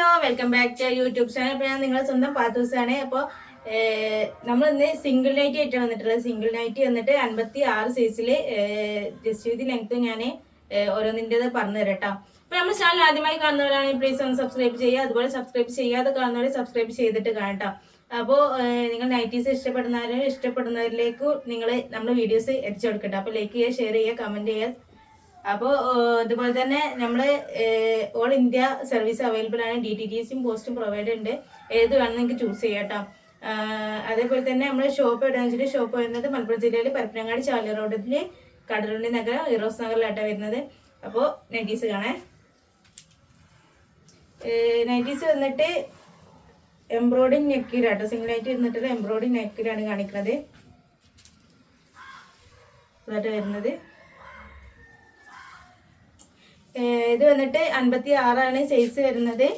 Hello welcome back to YouTube channel. ഞാൻ നിങ്ങൾ സ്വന്തം പാത്തൂസാണ്. അപ്പോൾ നമ്മൾ ഇന്ന് സിംഗിൾ നൈറ്റ് ആയിട്ടാണ് വന്നിട്ടുള്ളത്. സിംഗിൾ നൈറ്റ് വന്നിട്ട് അൻപത്തി ആറ് സൈസിൽ ജസ്റ്റ് വിധി ലെങ്ത് ഞാൻ ഓരോന്നിന്റെത് പറഞ്ഞു തരാം കേട്ടോ അപ്പോൾ നമ്മൾ ചാനൽ ആദ്യമായി കാണുന്നവരാണെങ്കിൽ പ്ലീസ് ഒന്ന് സബ്സ്ക്രൈബ് ചെയ്യുക. അതുപോലെ സബ്സ്ക്രൈബ് ചെയ്യാതെ കാണുന്നവരെ സബ്സ്ക്രൈബ് ചെയ്തിട്ട് കാണട്ടോ. അപ്പോൾ നിങ്ങൾ നൈറ്റീസ് ഇഷ്ടപ്പെടുന്നവരും ഇഷ്ടപ്പെടുന്നവരിലേക്ക് നിങ്ങൾ നമ്മൾ വീഡിയോസ് എത്തിച്ചു കൊടുക്കട്ടെ. അപ്പോൾ ലൈക്ക് ചെയ്യുക ഷെയർ ചെയ്യുക കമന്റ് ചെയ്യുക. അപ്പോൾ ഇതുപോലെ തന്നെ നമ്മൾ ഓൾ ഇന്ത്യ സർവീസ് അവൈലബിൾ ആണ്. ഡി ടി ടി എസും പോസ്റ്റും പ്രൊവൈഡ് ഉണ്ട്. ഏത് വേണം നിങ്ങൾക്ക് ചൂസ് ചെയ്യാം കേട്ടോ അതേപോലെ തന്നെ നമ്മൾ ഷോപ്പ് എവിടെയാണെന്ന് വെച്ചിട്ട് ഷോപ്പ് വരുന്നത് മലപ്പുറം ജില്ലയിൽ പരപ്പനങ്ങാടി ചാല റോഡിൽ കടലുണ്ടി നഗരം ഇറോസ് നഗറിലായിട്ടാണ് വരുന്നത്. അപ്പോൾ നൈറ്റീസ് കാണേ നൈറ്റീസ് വന്നിട്ട് എംബ്രോയിഡിങ് നെക്കിലാട്ടോ സിംഗിൾ നൈറ്റ് ഇരുന്നിട്ട് എംബ്രോയിഡിങ് നെക്കിലാണ് കാണിക്കുന്നത് വരുന്നത്. ഇത് വന്നിട്ട് അൻപത്തി ആറാണ് സൈസ് വരുന്നത്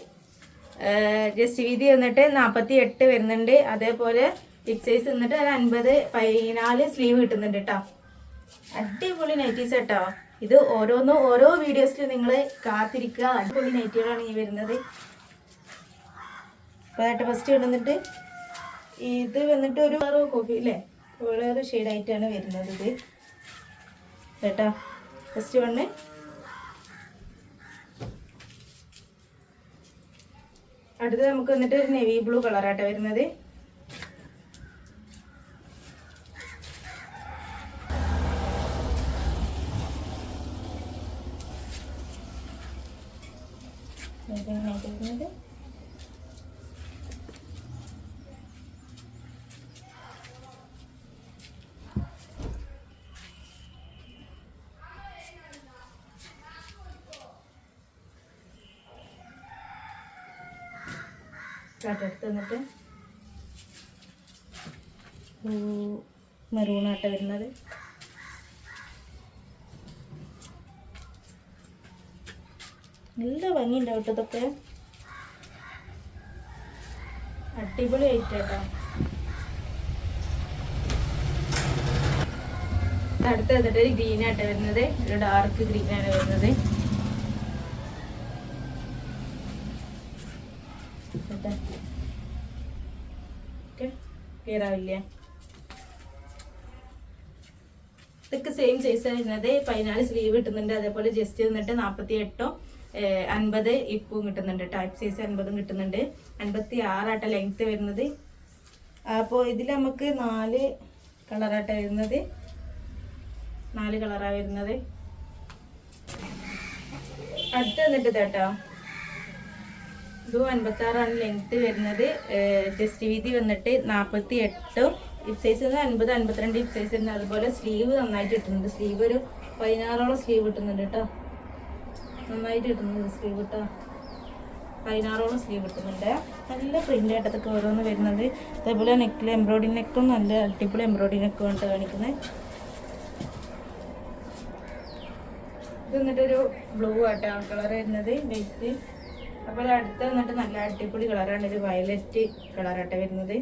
ജസ്റ്റ് വീതി വന്നിട്ട് നാൽപ്പത്തി എട്ട് വരുന്നുണ്ട്. അതേപോലെ ബിഗ് സൈസ് വന്നിട്ട് ഒരു അൻപത് പതിനാല് സ്ലീവ് കിട്ടുന്നുണ്ട് കേട്ടോ അടിപൊളി നൈറ്റീസ് കേട്ടോ ഇത് ഓരോന്നും ഓരോ വീഡിയോസിൽ നിങ്ങൾ കാത്തിരിക്കുക. അടിപൊളി നൈറ്റികളാണ് ഈ വരുന്നത്. അപ്പോൾ ഫസ്റ്റ് വന്നിട്ട് ഇത് വന്നിട്ട് ഒരു കളർ കോഫി അല്ലേ വേറെ ഷെയ്ഡായിട്ടാണ് വരുന്നത് ഇത്. കേട്ടോ ഫസ്റ്റ് വണ്ണ് അടുത്തത് നമുക്ക് വന്നിട്ട് ഒരു നെവി ബ്ലൂ കളറാട്ടോ വരുന്നത് ഇതെങ്ങനെയായിട്ട് വരുന്നത് അടുത്ത് വന്നിട്ട് മെറൂണാട്ട വരുന്നത്. നല്ല ഭംഗിയുണ്ടാവും കേട്ടോ ഇതൊക്കെ. അടിപൊളി ആയിട്ടോ അടുത്ത് വന്നിട്ട് ഒരു ആയിട്ട് വരുന്നത്. ഒരു ഡാർക്ക് ഗ്രീനാണ് വരുന്നത്. ഇതൊക്കെ സെയിം സൈസ് വരുന്നത് പതിനാല് സ്ലീവ് കിട്ടുന്നുണ്ട്. അതേപോലെ ജസ്റ്റ് വന്നിട്ട് നാൽപ്പത്തി എട്ടോ അൻപത് ഇപ്പും കിട്ടുന്നുണ്ട്. ടൈപ്പ് സൈസ് അൻപതും കിട്ടുന്നുണ്ട്. അൻപത്തി ആറാട്ട ലെങ്ത് വരുന്നത്. അപ്പോൾ ഇതിൽ നമുക്ക് നാല് കളറാട്ട വരുന്നത്. നാല് കളറാണ് വരുന്നത്. അടുത്ത് വന്നിട്ട് ഇതാട്ടോ. ഇതും അൻപത്താറാണ് ലെങ്ത്ത് ലെങ്ത് വരുന്നത് ചെസ്റ്റ് വീതി വന്നിട്ട് നാൽപ്പത്തി എട്ടും ഹിപ് സൈസ് അൻപത് അൻപത്തിരണ്ട് ഹിപ് സൈസ് വരുന്നത് അതുപോലെ സ്ലീവ് നന്നായിട്ട് കിട്ടുന്നുണ്ട് സ്ലീവ് ഒരു പതിനാറോളം സ്ലീവ് കിട്ടുന്നുണ്ട് കേട്ടോ നന്നായിട്ട് കിട്ടുന്നുണ്ട് സ്ലീവ് കേട്ടോ പതിനാറോളം സ്ലീവ് കിട്ടുന്നുണ്ട് നല്ല പ്രിന്റ് ആയിട്ടൊക്കെ ഓരോന്ന് വരുന്നത്. അതേപോലെ നെക്കിൽ എംബ്രോയ്ഡറി നെക്കും നല്ല അടിപൊളി എംബ്രോയ്ഡറി നെക്കും ആണ് കാണിക്കുന്നത് ഇത് വന്നിട്ടൊരു ബ്ലൂ ആയിട്ടാണ് കളർ വരുന്നത്. വൈറ്റ് അപ്പോൾ അടുത്ത് വന്നിട്ട് നല്ല അടിപൊളി കളറാണ് ഒരു വയലറ്റ് കളറാട്ടെ വരുന്നത്.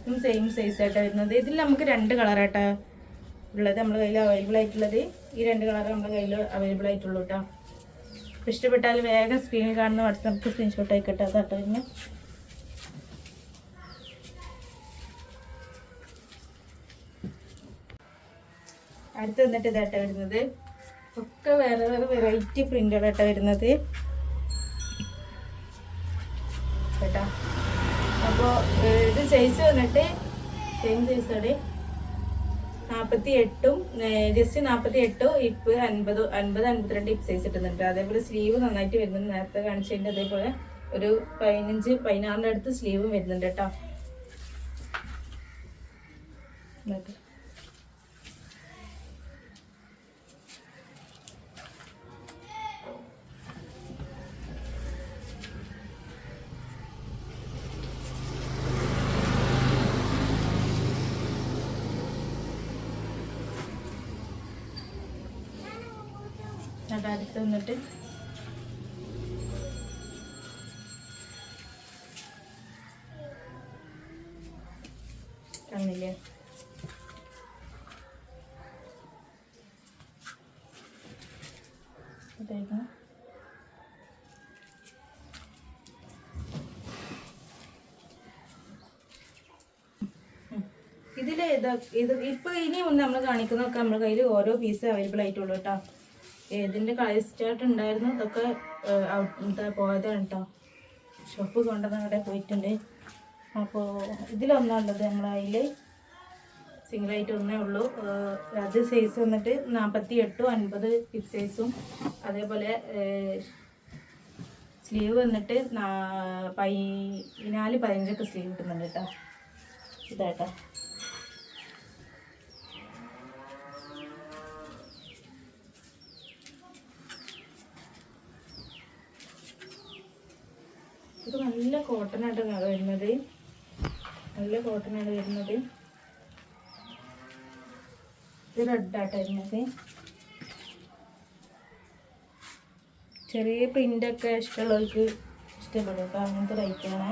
ഇതും സെയിം സൈസ് ആയിട്ടാണ് വരുന്നത്. ഇതിൽ നമുക്ക് രണ്ട് കളറാട്ടാ ഉള്ളത് നമ്മുടെ കയ്യിൽ അവൈലബിൾ ആയിട്ടുള്ളത്. ഈ രണ്ട് കളർ നമ്മുടെ കയ്യിൽ അവൈലബിൾ ആയിട്ടുള്ളൂ കേട്ടോ ഇഷ്ടപ്പെട്ടാൽ വേഗം സ്ക്രീനിൽ കാണുന്ന വാട്സാപ്പ് സ്ക്രീൻഷോട്ട് ആയിക്കോട്ടെ അതാട്ടോ പിന്നെ അടുത്ത് വന്നിട്ട് ഇതായിട്ടാണ് വരുന്നത്. ഒക്കെ വേറെ വേറെ വെറൈറ്റി പ്രിന്റുകളാട്ടോ വരുന്നത്. കേട്ടോ? അപ്പോൾ ഇത് സൈസ് വന്നിട്ട് സെയിം സൈസാണ് നാൽപ്പത്തി എട്ടും ജസ്റ്റ് നാൽപ്പത്തി എട്ടും ഇപ്പ് അൻപത് അൻപത് അൻപത്തിരണ്ട് ഇപ്പ് സൈസ് ഇട്ടുന്നുണ്ട് അതേപോലെ സ്ലീവ് നന്നായിട്ട് വരുന്നുണ്ട്. നേരത്തെ കാണിച്ചതിന്റെ അതേപോലെ ഒരു പതിനഞ്ച് പതിനാറിന്റെ അടുത്ത് സ്ലീവും വരുന്നുണ്ട് കേട്ടോ. അത് അടുത്ത് വന്നിട്ട് കണ്ണില്ലേ ഇതായിരുന്നു. ഇതിൽ ഇത് ഇത് ഇപ്പോൾ നമ്മൾ കാണിക്കുന്നതൊക്കെ നമ്മുടെ കയ്യിൽ ഓരോ പീസ് അവൈലബിൾ ആയിട്ടുള്ളൂ കേട്ടോ. ഇതിന്റെ കളിസ്റ്റാർട്ട് ഉണ്ടായിരുന്നു? അതൊക്കെ ഔട്ട് പോയതാണ് കേട്ടോ ഷോപ്പ് കൊണ്ടുവന്ന് അവിടെ പോയിട്ടുണ്ട്. അപ്പോൾ ഇതിലൊന്നുള്ളത് നമ്മളെ അതിൽ സിംഗിളായിട്ട് ഒന്നേ ഉള്ളൂ. അത് സൈസ് വന്നിട്ട് നാൽപ്പത്തി എട്ടും അൻപത് ഹിപ്പ് സൈസും അതേപോലെ സ്ലീവ് വന്നിട്ട് പതിനാല് പതിനഞ്ചൊക്കെ സ്ലീവ് കിട്ടുന്നുണ്ട് കേട്ടോ ഇതാട്ടോ. ഇത് നല്ല കോട്ടൺ ആയിട്ട് വരുന്നത്. നല്ല കോട്ടൺ ആണ് വരുന്നത്. ഇത് റെഡ് ആയിട്ട് വരുന്നത്. ചെറിയ പ്രിന്റൊക്കെ ഇഷ്ടമുള്ളവർക്ക് ഇഷ്ടപ്പെടും. അപ്പൊ അങ്ങനത്തെ റൈറ്റാണ്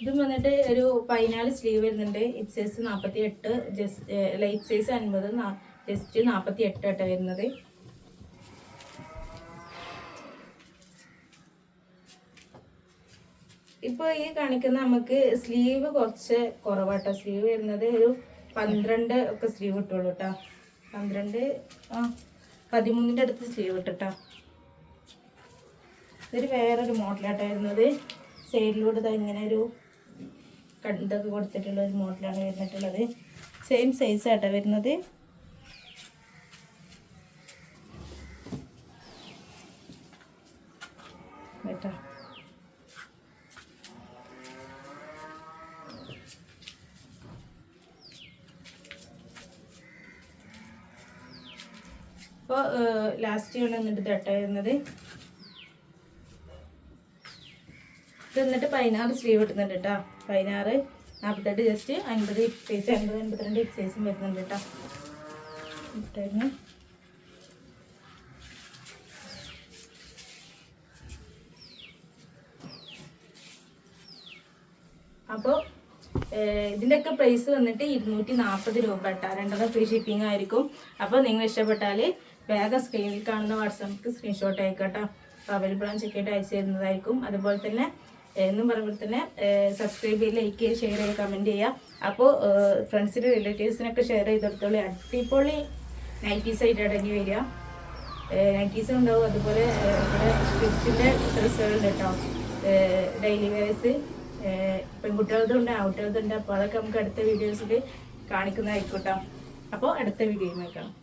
ഇതും വന്നിട്ട് ഒരു പതിനാല് സ്ലീവ് വരുന്നുണ്ട്. ഇറ്റ് സൈസ് നാൽപ്പത്തി എട്ട് ജസ്റ്റ് ലൈറ്റ് സൈസ് അൻപത് ജസ്റ്റ് നാൽപ്പത്തി എട്ട് ആയിട്ട് വരുന്നത്. ഇപ്പോൾ ഈ കാണിക്കുന്ന നമുക്ക് സ്ലീവ് കുറച്ച് കുറവാട്ടോ. സ്ലീവ് വരുന്നത് ഒരു പന്ത്രണ്ട് ഒക്കെ സ്ലീവ് ഇട്ടുള്ളൂ കേട്ടോ പന്ത്രണ്ട് ആ പതിമൂന്നിന്റെ അടുത്ത് സ്ലീവ് ഇട്ടോ ഇതൊരു വേറൊരു മോഡലാട്ടോ വരുന്നത്. സൈഡിലൂടെ ഇതാ ഇങ്ങനെ ഒരു കണ്ടൊക്കെ കൊടുത്തിട്ടുള്ള ഒരു മോഡലാണ് വരുന്നിട്ടുള്ളത്. സെയിം സൈസ് ആട്ടോ വരുന്നത്. കേട്ടോ. അപ്പോൾ ലാസ്റ്റ് കൊണ്ട് എന്നിട്ട് തട്ടായിരുന്നത്. ഇത് എന്നിട്ട് പതിനാറ് സ്ലീവ് കിട്ടുന്നുണ്ട് കേട്ടോ പതിനാറ് നാൽപ്പത്തെട്ട് ജസ്റ്റ് അൻപത് സൈസ് അൻപത് അൻപത്തിരണ്ട് സൈസും വരുന്നുണ്ട് കേട്ടോ ഇട്ടായിരുന്നു അപ്പോൾ ഇതിന്റെയൊക്കെ പ്രൈസ് വന്നിട്ട് ഇരുന്നൂറ്റി നാൽപ്പത് രൂപ കേട്ടോ രണ്ടെണ്ണം ഫ്രീ ഷിപ്പിംഗ് ആയിരിക്കും. അപ്പോൾ നിങ്ങൾ ഇഷ്ടപ്പെട്ടാൽ വേഗം സ്ക്രീനിൽ കാണുന്ന വാട്സാപ്പിക്ക് സ്ക്രീൻഷോട്ട് അപ്പോൾ അവൈലബിൾ ആണ് ചെക്ക് ചെയ്തിട്ട് അയച്ചു തരുന്നതായിരിക്കും. അതുപോലെ തന്നെ എന്നും പറയുമ്പോൾ തന്നെ സബ്സ്ക്രൈബ് ചെയ്യുക ലൈക്ക് ചെയ്യുക ഷെയർ ചെയ്യുക. കമന്റ് ചെയ്യുക അപ്പോൾ ഫ്രണ്ട്സിന് റിലേറ്റീവ്സിനൊക്കെ ഷെയർ ചെയ്തെടുത്തോളി അടിപൊളി നൈറ്റീസ് ആയിട്ട് അടങ്ങി വരിക. നൈറ്റീസ് ഉണ്ടാവും. അതുപോലെ നമ്മുടെ സ്ട്രിപ്സിന്റെ ഡ്രസ്സുകളുണ്ട് കേട്ടോ ഡെയിലി വെയർസ് പെൺകുട്ടികളതുണ്ട് ആൺകുട്ടികളതുണ്ട് അപ്പോൾ അതൊക്കെ നമുക്ക് അടുത്ത വീഡിയോസിൽ കാണിക്കുന്നതായിരിക്കും കേട്ടോ അപ്പോൾ അടുത്ത വീഡിയോയിൽ കാണാം.